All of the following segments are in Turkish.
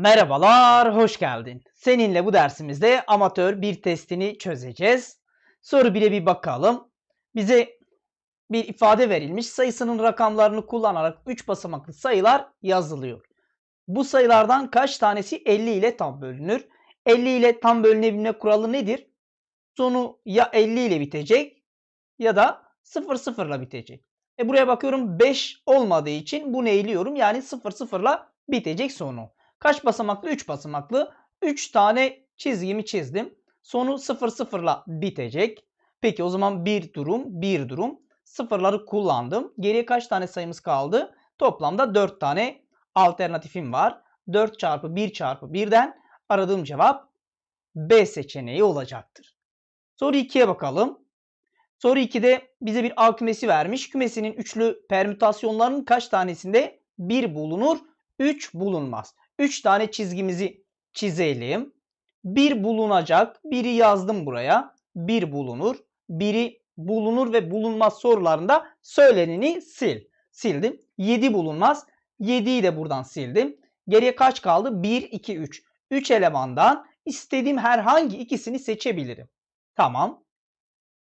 Merhabalar, hoş geldin. Seninle bu dersimizde amatör bir testini çözeceğiz. Soru 1'e bir bakalım. Bize bir ifade verilmiş. Sayısının rakamlarını kullanarak 3 basamaklı sayılar yazılıyor. Bu sayılardan kaç tanesi 50 ile tam bölünür? 50 ile tam bölünebilme kuralı nedir? Sonu ya 50 ile bitecek ya da 0 0 ile bitecek. E buraya bakıyorum 5 olmadığı için bunu eğiliyorum. Yani 0 0 ile bitecek sonu. Kaç basamaklı? 3 basamaklı. 3 tane çizgimi çizdim. Sonu 0 0 ile bitecek. Peki o zaman bir durum, bir durum. Sıfırları kullandım. Geriye kaç tane sayımız kaldı? Toplamda 4 tane alternatifim var. 4 çarpı 1 çarpı 1'den aradığım cevap B seçeneği olacaktır. Soru 2'ye bakalım. Soru 2'de bize bir A kümesi vermiş. Kümesinin üçlü permütasyonlarının kaç tanesinde 1 bulunur, 3 bulunmaz. 3 tane çizgimizi çizelim. 1 bulunacak. Biri yazdım buraya. 1 bulunur. Biri bulunur ve bulunmaz sorularında söyleneni sil. Sildim. 7 bulunmaz. 7'yi de buradan sildim. Geriye kaç kaldı? 1, 2, 3. 3 elemandan istediğim herhangi ikisini seçebilirim. Tamam.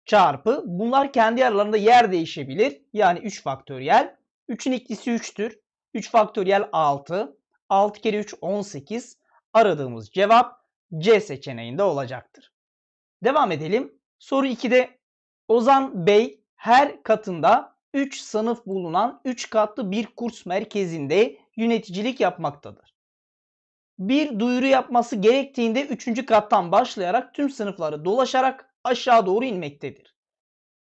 Çarpı. Bunlar kendi aralarında yer değişebilir. Yani 3 faktöriyel. 3'ün iklisi 3'tür. 3 faktöriyel 6. 6 kere 3 18. Aradığımız cevap C seçeneğinde olacaktır. Devam edelim. Soru 2'de Ozan Bey her katında 3 sınıf bulunan 3 katlı bir kurs merkezinde yöneticilik yapmaktadır. Bir duyuru yapması gerektiğinde 3. kattan başlayarak tüm sınıfları dolaşarak aşağı doğru inmektedir.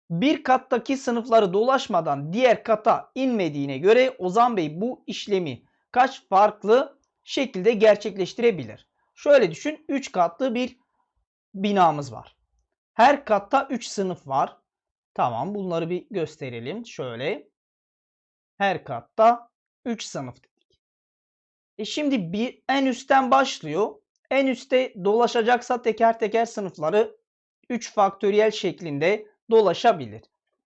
Bir kattaki sınıfları dolaşmadan diğer kata inmediğine göre Ozan Bey bu işlemi kaç farklı şekilde gerçekleştirebilir? Şöyle düşün 3 katlı bir binamız var. Her katta 3 sınıf var. Tamam bunları bir gösterelim. Şöyle. Her katta 3 sınıf dedik. E şimdi bir en üstten başlıyor. En üstte dolaşacaksa teker teker sınıfları 3 faktöriyel şeklinde dolaşabilir.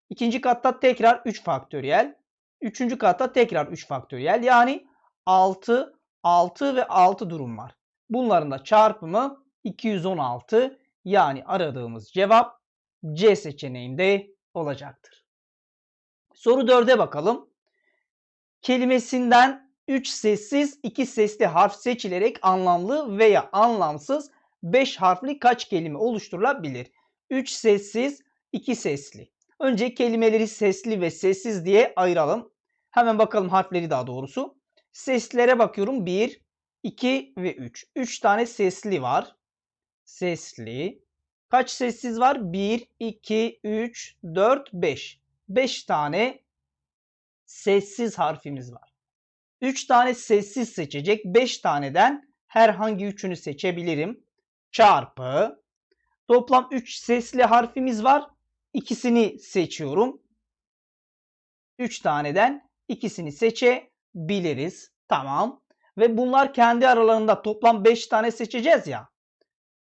İkinci katta tekrar 3 faktöriyel. Üçüncü katta tekrar 3 faktöriyel. Yani 6, 6 ve 6 durum var. Bunların da çarpımı 216 yani aradığımız cevap C seçeneğinde olacaktır. Soru 4'e bakalım. Kelimesinden 3 sessiz 2 sesli harf seçilerek anlamlı veya anlamsız 5 harfli kaç kelime oluşturulabilir? 3 sessiz 2 sesli. Önce kelimeleri sesli ve sessiz diye ayıralım. Hemen bakalım harfleri daha doğrusu. Seslere bakıyorum. 1, 2 ve 3. 3 tane sesli var. Sesli. Kaç sessiz var? 1, 2, 3, 4, 5. 5 tane sessiz harfimiz var. 3 tane sessiz seçecek. 5 taneden herhangi üçünü seçebilirim. Çarpı. Toplam 3 sesli harfimiz var. İkisini seçiyorum. 3 taneden ikisini seçebiliriz. Tamam. Ve bunlar kendi aralarında toplam 5 tane seçeceğiz ya.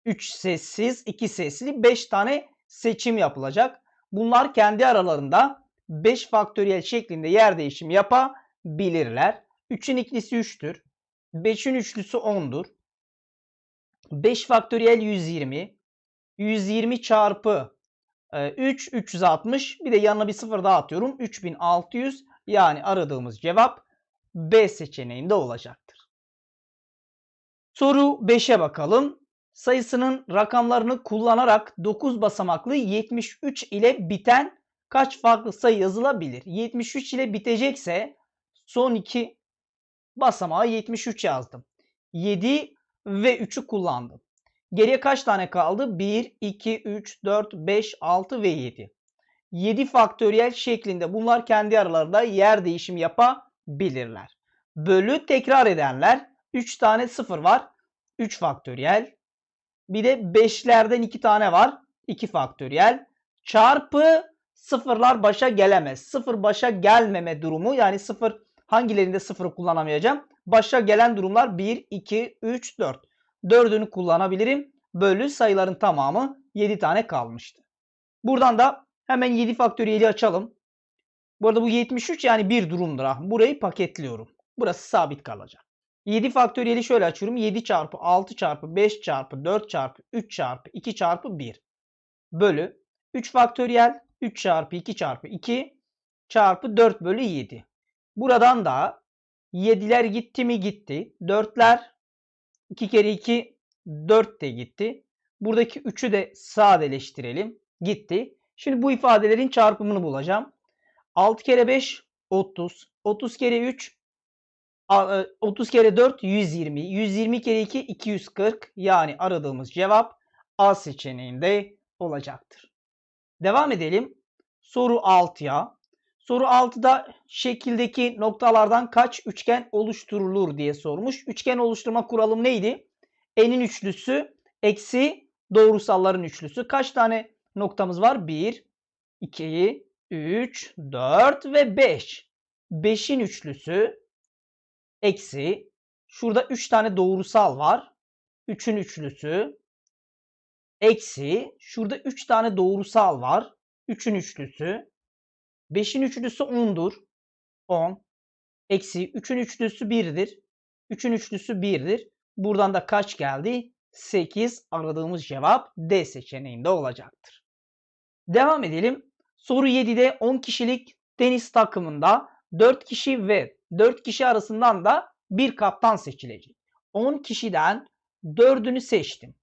3 sessiz, 2 sesli 5 tane seçim yapılacak. Bunlar kendi aralarında 5 faktöriyel şeklinde yer değişimi yapabilirler. 3'ün ikilisi 3'tür. 5'in üçlüsü 10'dur. 5 faktöriyel 120. 120 çarpı 3 360 bir de yanına bir sıfır daha atıyorum. 3600 yani aradığımız cevap B seçeneğinde olacaktır. Soru 5'e bakalım. Sayısının rakamlarını kullanarak 9 basamaklı 73 ile biten kaç farklı sayı yazılabilir? 73 ile bitecekse son iki basamağı 73 yazdım. 7 ve 3'ü kullandım. Geriye kaç tane kaldı? 1, 2, 3, 4, 5, 6 ve 7. 7 faktöriyel şeklinde bunlar kendi aralarında yer değişimi yapabilirler. Bölü tekrar edenler 3 tane 0 var. 3 faktöriyel. Bir de 5'lerden 2 tane var. 2 faktöriyel. Çarpı sıfırlar başa gelemez. Sıfır başa gelmeme durumu yani sıfır hangilerinde sıfırı kullanamayacağım? Başa gelen durumlar 1, 2, 3, 4. 4'ünü kullanabilirim. Bölü sayıların tamamı 7 tane kalmıştı. Buradan da hemen 7 faktöriyeli açalım. Bu arada bu 73 yani bir durumdur. Ha. Burayı paketliyorum. Burası sabit kalacak. 7 faktöriyeli şöyle açıyorum. 7 çarpı 6 çarpı 5 çarpı 4 çarpı 3 çarpı 2 çarpı 1 bölü 3 faktöriyel 3 çarpı 2 çarpı 2 çarpı 4 bölü 7. Buradan da 7'ler gitti mi gitti. 4'ler 2 kere 2 4 de gitti. Buradaki 3'ü de sadeleştirelim. Gitti. Şimdi bu ifadelerin çarpımını bulacağım. 6 kere 5 30. 30 kere 3 30 kere 4 120. 120 kere 2 240. Yani aradığımız cevap A seçeneğinde olacaktır. Devam edelim. Soru 6'ya. Soru 6'da şekildeki noktalardan kaç üçgen oluşturulur diye sormuş. Üçgen oluşturma kuralım neydi? N'in üçlüsü eksi doğrusalların üçlüsü. Kaç tane noktamız var? 1, 2, 3, 4 ve 5. 5'in üçlüsü eksi şurada 3 tane doğrusal var. 3'ün üçlüsü eksi şurada 3 tane doğrusal var. 3'ün üçlüsü 5'in üçlüsü 10'dur. 10 eksi 3'ün üçlüsü 1'dir. 3'ün üçlüsü 1'dir. Buradan da kaç geldi? 8 aradığımız cevap D seçeneğinde olacaktır. Devam edelim. Soru 7'de 10 kişilik tenis takımında 4 kişi ve 4 kişi arasından da bir kaptan seçilecek. 10 kişiden 4'ünü seçtim.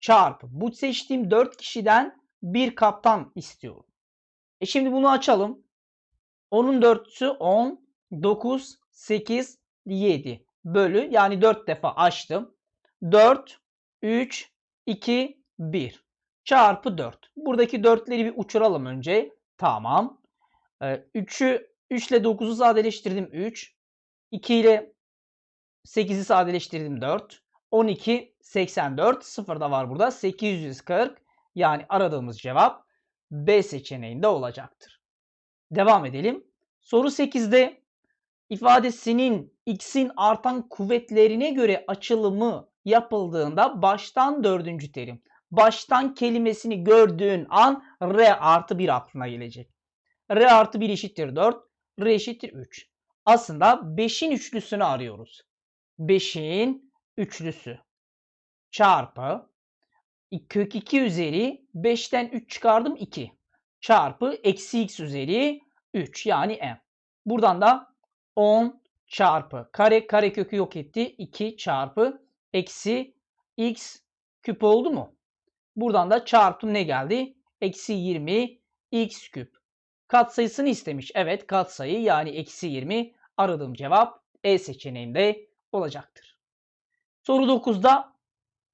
Çarpı bu seçtiğim 4 kişiden bir kaptan istiyorum. E şimdi bunu açalım. 10'un 4'ü 10, 9, 8, 7 bölü yani 4 defa açtım. 4, 3, 2, 1 çarpı 4. Buradaki 4'leri bir uçuralım önce. Tamam. 3'ü 3 ile 9'u sadeleştirdim 3. 2 ile 8'i sadeleştirdim 4. 12, 84. 0 da var burada. 840. Yani aradığımız cevap B seçeneğinde olacaktır. Devam edelim. Soru 8'de ifadesinin x'in artan kuvvetlerine göre açılımı yapıldığında baştan dördüncü terim. Baştan kelimesini gördüğün an R artı 1 aklına gelecek. R artı 1 eşittir 4. R eşittir 3. Aslında 5'in üçlüsünü arıyoruz. 5'in üçlüsü çarpı kök 2 üzeri 5'ten 3 çıkardım 2 çarpı eksi x üzeri 3 yani m. Buradan da 10 çarpı kare kare kökü yok etti 2 çarpı eksi x küp oldu mu? Buradan da çarptım ne geldi? Eksi 20 x küp. Katsayısını istemiş. Evet katsayı yani eksi 20 aradığım cevap E seçeneğinde olacaktır. Soru 9'da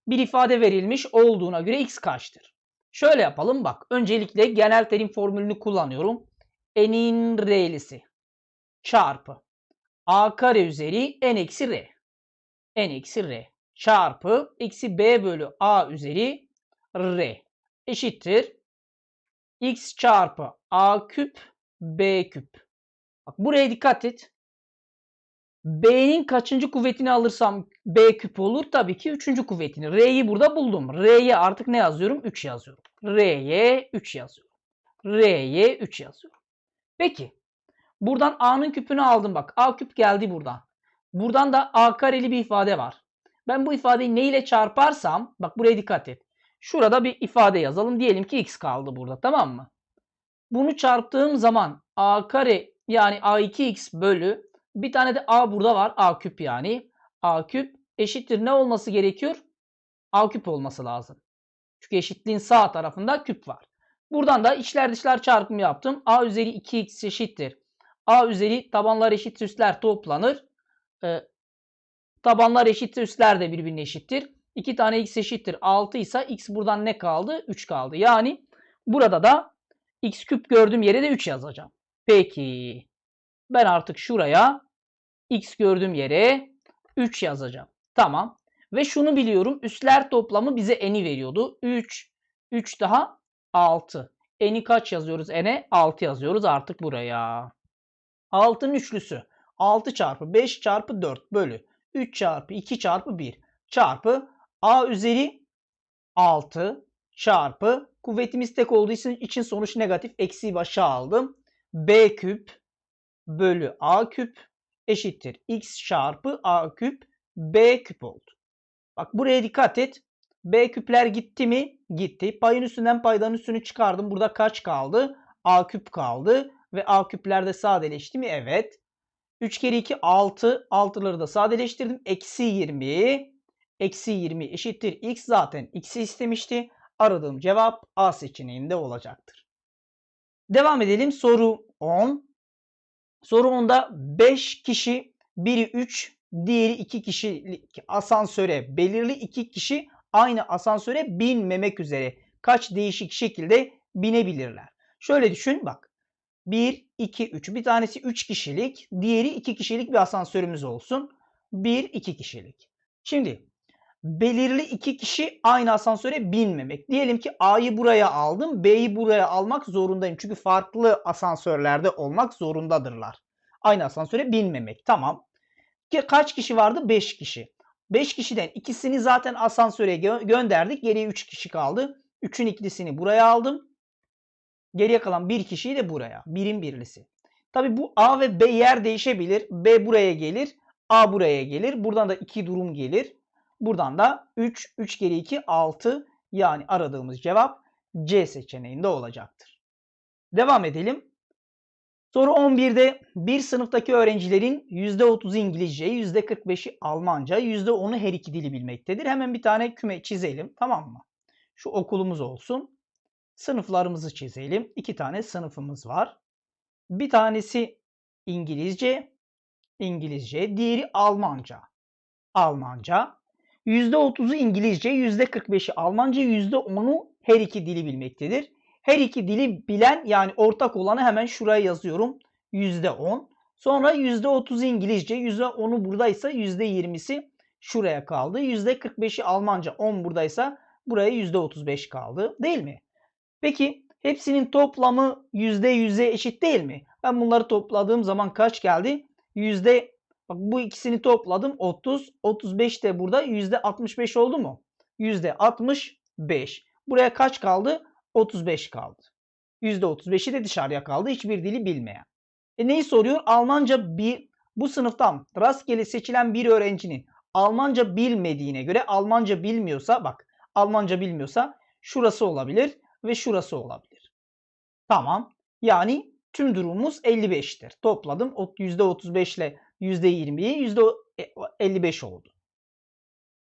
bir ifade verilmiş olduğuna göre x kaçtır? Şöyle yapalım bak. Öncelikle genel terim formülünü kullanıyorum. N'in r'lisi çarpı a kare üzeri n eksi r. n eksi r çarpı eksi b bölü a üzeri r eşittir. x çarpı a küp b küp. Bak buraya dikkat et. B'nin kaçıncı kuvvetini alırsam B küp olur? Tabii ki üçüncü kuvvetini. R'yi burada buldum. R'ye artık ne yazıyorum? 3 yazıyorum. R'ye 3 yazıyorum. R'ye 3 yazıyorum. Peki. Buradan A'nın küpünü aldım bak. A küp geldi buradan. Buradan da A kareli bir ifade var. Ben bu ifadeyi ne ile çarparsam bak buraya dikkat et. Şurada bir ifade yazalım. Diyelim ki x kaldı burada tamam mı? Bunu çarptığım zaman A kare yani A2x bölü bir tane de A burada var. A küp yani. A küp eşittir ne olması gerekiyor? A küp olması lazım. Çünkü eşitliğin sağ tarafında küp var. Buradan da içler dışlar çarpımı yaptım. A üzeri 2x eşittir. A üzeri tabanlar eşit üstler toplanır. Ee, tabanlar eşit üstler de birbirine eşittir. 2 tane x eşittir 6 ise x buradan ne kaldı? 3 kaldı. Yani burada da x küp gördüğüm yere de 3 yazacağım. Peki. Ben artık şuraya x gördüğüm yere 3 yazacağım. Tamam. Ve şunu biliyorum. Üstler toplamı bize n'i veriyordu. 3, 3 daha 6. N'i kaç yazıyoruz? N'e 6 yazıyoruz artık buraya. 6'nın üçlüsü. 6 çarpı 5 çarpı 4 bölü 3 çarpı 2 çarpı 1 çarpı a üzeri 6 çarpı kuvvetimiz tek olduğu için sonuç negatif. Eksi başa aldım. b küp bölü a küp eşittir x çarpı a küp B küp oldu. Bak buraya dikkat et. B küpler gitti mi? Gitti. Payın üstünden paydanın üstünü çıkardım. Burada kaç kaldı? A küp kaldı. Ve A küplerde sadeleşti mi? Evet. 3 kere 2 6. 6'ları da sadeleştirdim. Eksi 20. Eksi 20 eşittir x. Zaten x'i istemişti. Aradığım cevap A seçeneğinde olacaktır. Devam edelim. Soru 10. Soru 10'da 5 kişi biri 3 diğeri 2 kişilik asansöre belirli 2 kişi aynı asansöre binmemek üzere kaç değişik şekilde binebilirler. Şöyle düşün bak. 1, 2, 3. Bir tanesi 3 kişilik, diğeri 2 kişilik bir asansörümüz olsun. 1, 2 kişilik. Şimdi belirli 2 kişi aynı asansöre binmemek. Diyelim ki A'yı buraya aldım, B'yi buraya almak zorundayım. Çünkü farklı asansörlerde olmak zorundadırlar. Aynı asansöre binmemek. Tamam. Kaç kişi vardı? 5 kişi. 5 kişiden ikisini zaten asansöre gö- gönderdik. Geriye 3 kişi kaldı. 3'ün ikilisini buraya aldım. Geriye kalan bir kişiyi de buraya. Birim birlisi. Tabi bu A ve B yer değişebilir. B buraya gelir. A buraya gelir. Buradan da 2 durum gelir. Buradan da 3, 3 kere 2, 6. Yani aradığımız cevap C seçeneğinde olacaktır. Devam edelim. Soru 11'de bir sınıftaki öğrencilerin %30'u İngilizce, %45'i Almanca, %10'u her iki dili bilmektedir. Hemen bir tane küme çizelim tamam mı? Şu okulumuz olsun. Sınıflarımızı çizelim. İki tane sınıfımız var. Bir tanesi İngilizce, İngilizce, diğeri Almanca. Almanca. %30'u İngilizce, %45'i Almanca, %10'u her iki dili bilmektedir. Her iki dili bilen yani ortak olanı hemen şuraya yazıyorum. %10. Sonra %30'u İngilizce, %10'u buradaysa %20'si şuraya kaldı. %45'i Almanca, 10 buradaysa buraya %35 kaldı. Değil mi? Peki hepsinin toplamı %100'e eşit değil mi? Ben bunları topladığım zaman kaç geldi? Bak bu ikisini topladım 30. 35 de burada %65 oldu mu? %65. Buraya kaç kaldı? 35 kaldı. %35'i de dışarıya kaldı. Hiçbir dili bilmeyen. E neyi soruyor? Almanca bir bu sınıftan rastgele seçilen bir öğrencinin Almanca bilmediğine göre Almanca bilmiyorsa bak Almanca bilmiyorsa şurası olabilir ve şurası olabilir. Tamam. Yani tüm durumumuz 55'tir. Topladım. %35 ile %20'yi %55 oldu.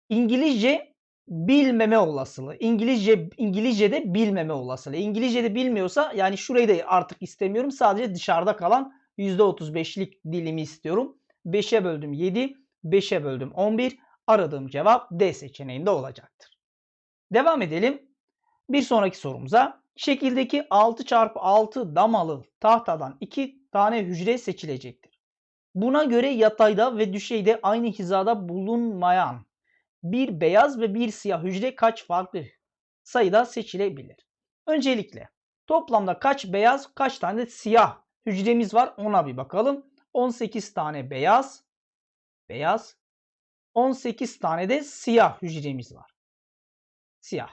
İngilizce bilmeme olasılığı. İngilizce İngilizce'de bilmeme olasılığı. İngilizce'de bilmiyorsa yani şurayı da artık istemiyorum. Sadece dışarıda kalan %35'lik dilimi istiyorum. 5'e böldüm 7, 5'e böldüm 11. Aradığım cevap D seçeneğinde olacaktır. Devam edelim. Bir sonraki sorumuza. Şekildeki 6 çarpı 6 damalı tahtadan 2 tane hücre seçilecektir. Buna göre yatayda ve düşeyde aynı hizada bulunmayan bir beyaz ve bir siyah hücre kaç farklı sayıda seçilebilir? Öncelikle toplamda kaç beyaz kaç tane siyah hücremiz var ona bir bakalım. 18 tane beyaz, beyaz, 18 tane de siyah hücremiz var. Siyah.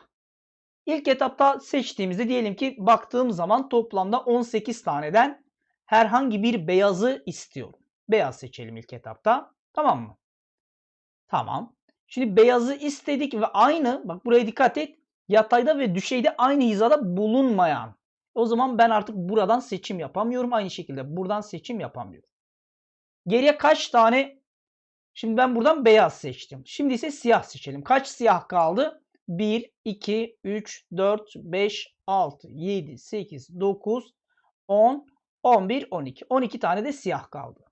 İlk etapta seçtiğimizde diyelim ki baktığım zaman toplamda 18 taneden herhangi bir beyazı istiyorum. Beyaz seçelim ilk etapta. Tamam mı? Tamam. Şimdi beyazı istedik ve aynı bak buraya dikkat et. Yatayda ve düşeyde aynı hizada bulunmayan. O zaman ben artık buradan seçim yapamıyorum. Aynı şekilde buradan seçim yapamıyorum. Geriye kaç tane? Şimdi ben buradan beyaz seçtim. Şimdi ise siyah seçelim. Kaç siyah kaldı? 1, 2, 3, 4, 5, 6, 7, 8, 9, 10, 11, 12. 12 tane de siyah kaldı.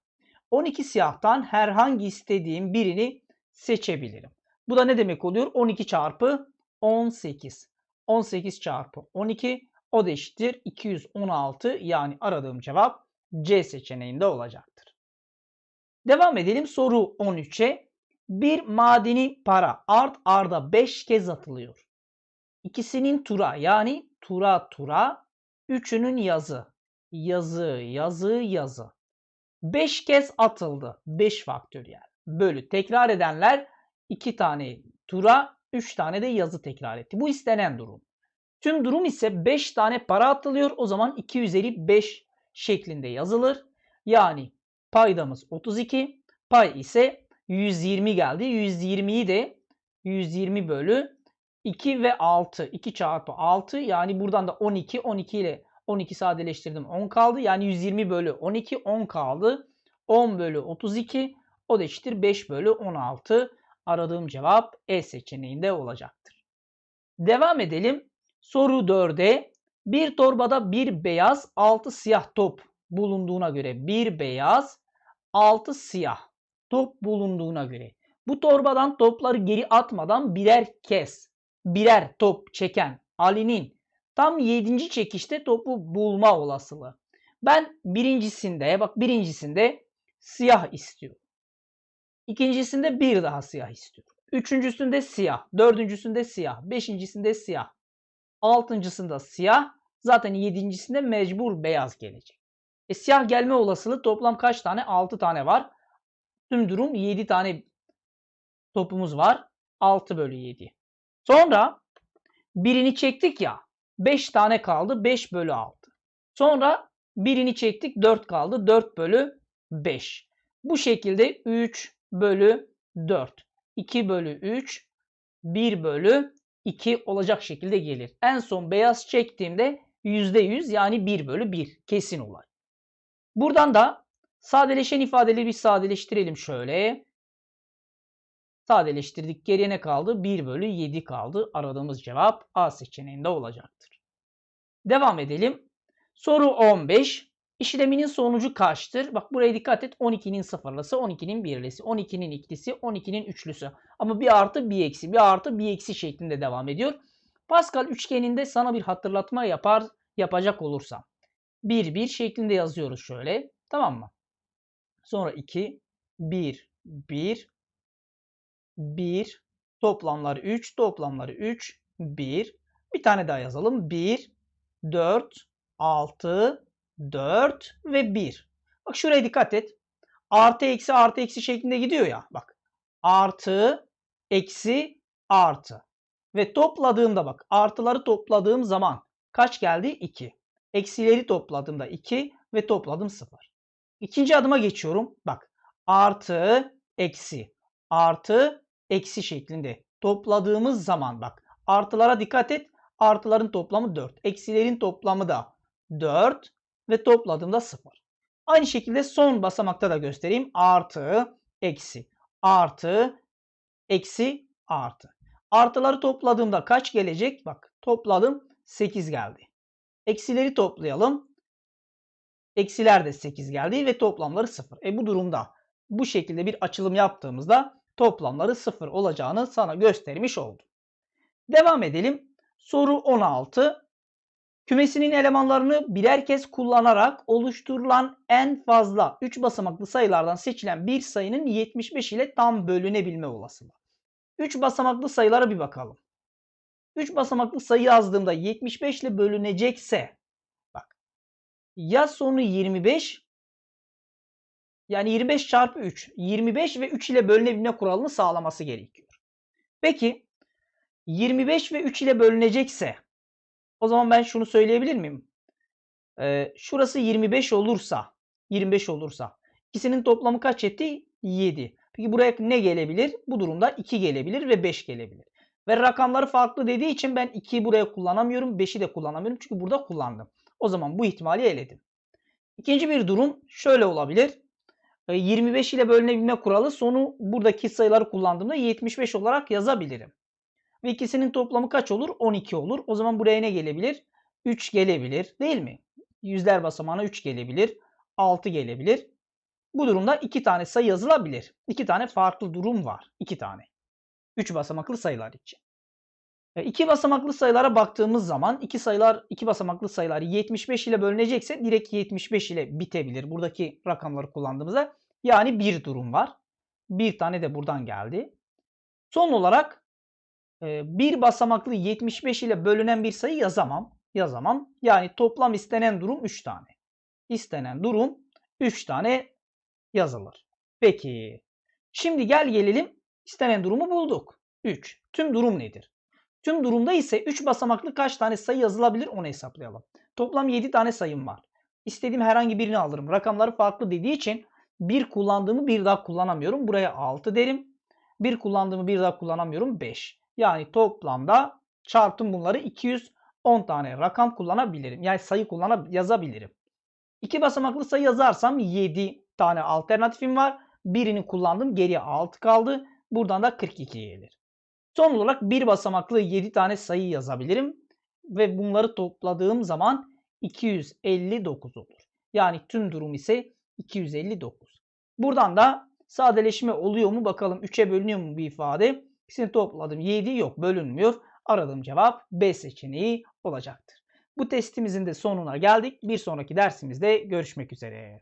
12 siyahtan herhangi istediğim birini seçebilirim. Bu da ne demek oluyor? 12 çarpı 18. 18 çarpı 12 o da eşittir 216 yani aradığım cevap C seçeneğinde olacaktır. Devam edelim soru 13'e. Bir madeni para art arda 5 kez atılıyor. İkisinin tura yani tura tura, üçünün yazı. Yazı, yazı, yazı. 5 kez atıldı. 5 faktöriyel. Bölü tekrar edenler 2 tane tura, 3 tane de yazı tekrar etti. Bu istenen durum. Tüm durum ise 5 tane para atılıyor. O zaman 2 üzeri 5 şeklinde yazılır. Yani paydamız 32, pay ise 120 geldi. 120'yi de 120 bölü 2 ve 6. 2 çarpı 6 yani buradan da 12. 12 ile 12 sadeleştirdim 10 kaldı. Yani 120 bölü 12 10 kaldı. 10 bölü 32 o da eşittir 5 bölü 16. Aradığım cevap E seçeneğinde olacaktır. Devam edelim. Soru 4'e bir torbada bir beyaz 6 siyah top bulunduğuna göre bir beyaz 6 siyah top bulunduğuna göre bu torbadan topları geri atmadan birer kez birer top çeken Ali'nin tam 7. çekişte topu bulma olasılığı. Ben birincisinde bak birincisinde siyah istiyorum. İkincisinde bir daha siyah istiyorum. Üçüncüsünde siyah. Dördüncüsünde siyah. Beşincisinde siyah. Altıncısında siyah. Zaten yedincisinde mecbur beyaz gelecek. E, siyah gelme olasılığı toplam kaç tane? 6 tane var. Tüm durum 7 tane topumuz var. 6 bölü 7. Sonra birini çektik ya. 5 tane kaldı. 5 bölü 6. Sonra birini çektik. 4 kaldı. 4 bölü 5. Bu şekilde 3 bölü 4. 2 bölü 3. 1 bölü 2 olacak şekilde gelir. En son beyaz çektiğimde %100 yani 1 bölü 1 kesin olay. Buradan da sadeleşen ifadeleri bir sadeleştirelim şöyle. Sadeleştirdik. Geriye ne kaldı? 1 bölü 7 kaldı. Aradığımız cevap A seçeneğinde olacaktır. Devam edelim. Soru 15. İşleminin sonucu kaçtır? Bak buraya dikkat et. 12'nin sıfırlısı, 12'nin birlisi, 12'nin ikilisi, 12'nin üçlüsü. Ama bir artı bir eksi, bir artı bir eksi şeklinde devam ediyor. Pascal üçgeninde sana bir hatırlatma yapar yapacak olursam. 1 1 şeklinde yazıyoruz şöyle. Tamam mı? Sonra 2 1 1 1 toplamları 3 toplamları 3 1 bir tane daha yazalım. 1 4 6 4 ve 1. Bak şuraya dikkat et. Artı eksi artı eksi şeklinde gidiyor ya. Bak. Artı eksi artı. Ve topladığımda bak artıları topladığım zaman kaç geldi? 2. Eksileri topladığımda 2 ve topladım 0. İkinci adıma geçiyorum. Bak artı eksi artı eksi şeklinde topladığımız zaman bak artılara dikkat et. Artıların toplamı 4. Eksilerin toplamı da 4 ve topladığımda 0. Aynı şekilde son basamakta da göstereyim. Artı, eksi, artı, eksi, artı. Artıları topladığımda kaç gelecek? Bak topladım 8 geldi. Eksileri toplayalım. Eksiler de 8 geldi ve toplamları 0. E bu durumda bu şekilde bir açılım yaptığımızda toplamları 0 olacağını sana göstermiş oldum. Devam edelim. Soru 16. Kümesinin elemanlarını birer kez kullanarak oluşturulan en fazla 3 basamaklı sayılardan seçilen bir sayının 75 ile tam bölünebilme olasılığı. 3 basamaklı sayılara bir bakalım. 3 basamaklı sayı yazdığımda 75 ile bölünecekse bak ya sonu 25 yani 25 çarpı 3 25 ve 3 ile bölünebilme kuralını sağlaması gerekiyor. Peki 25 ve 3 ile bölünecekse o zaman ben şunu söyleyebilir miyim? Ee, şurası 25 olursa 25 olursa ikisinin toplamı kaç etti? 7. Peki buraya ne gelebilir? Bu durumda 2 gelebilir ve 5 gelebilir. Ve rakamları farklı dediği için ben 2'yi buraya kullanamıyorum. 5'i de kullanamıyorum. Çünkü burada kullandım. O zaman bu ihtimali eledim. İkinci bir durum şöyle olabilir. 25 ile bölünebilme kuralı sonu buradaki sayıları kullandığımda 75 olarak yazabilirim. Ve ikisinin toplamı kaç olur? 12 olur. O zaman buraya ne gelebilir? 3 gelebilir değil mi? Yüzler basamağına 3 gelebilir. 6 gelebilir. Bu durumda 2 tane sayı yazılabilir. 2 tane farklı durum var. 2 tane. 3 basamaklı sayılar için. 2 basamaklı sayılara baktığımız zaman iki sayılar iki basamaklı sayılar 75 ile bölünecekse direkt 75 ile bitebilir. Buradaki rakamları kullandığımızda yani bir durum var. Bir tane de buradan geldi. Son olarak bir basamaklı 75 ile bölünen bir sayı yazamam. Yazamam. Yani toplam istenen durum 3 tane. İstenen durum 3 tane yazılır. Peki. Şimdi gel gelelim istenen durumu bulduk. 3. Tüm durum nedir? Tüm durumda ise 3 basamaklı kaç tane sayı yazılabilir onu hesaplayalım. Toplam 7 tane sayım var. İstediğim herhangi birini alırım. Rakamları farklı dediği için 1 kullandığımı bir daha kullanamıyorum. Buraya 6 derim. 1 kullandığımı bir daha kullanamıyorum 5. Yani toplamda çarptım bunları 210 tane rakam kullanabilirim. Yani sayı kullanıp yazabilirim. İki basamaklı sayı yazarsam 7 tane alternatifim var. Birini kullandım geriye 6 kaldı. Buradan da 42 gelir. Son olarak bir basamaklı 7 tane sayı yazabilirim. Ve bunları topladığım zaman 259 olur. Yani tüm durum ise 259. Buradan da sadeleşme oluyor mu bakalım 3'e bölünüyor mu bir ifade. İkisini topladım 7 yok bölünmüyor. Aradığım cevap B seçeneği olacaktır. Bu testimizin de sonuna geldik. Bir sonraki dersimizde görüşmek üzere.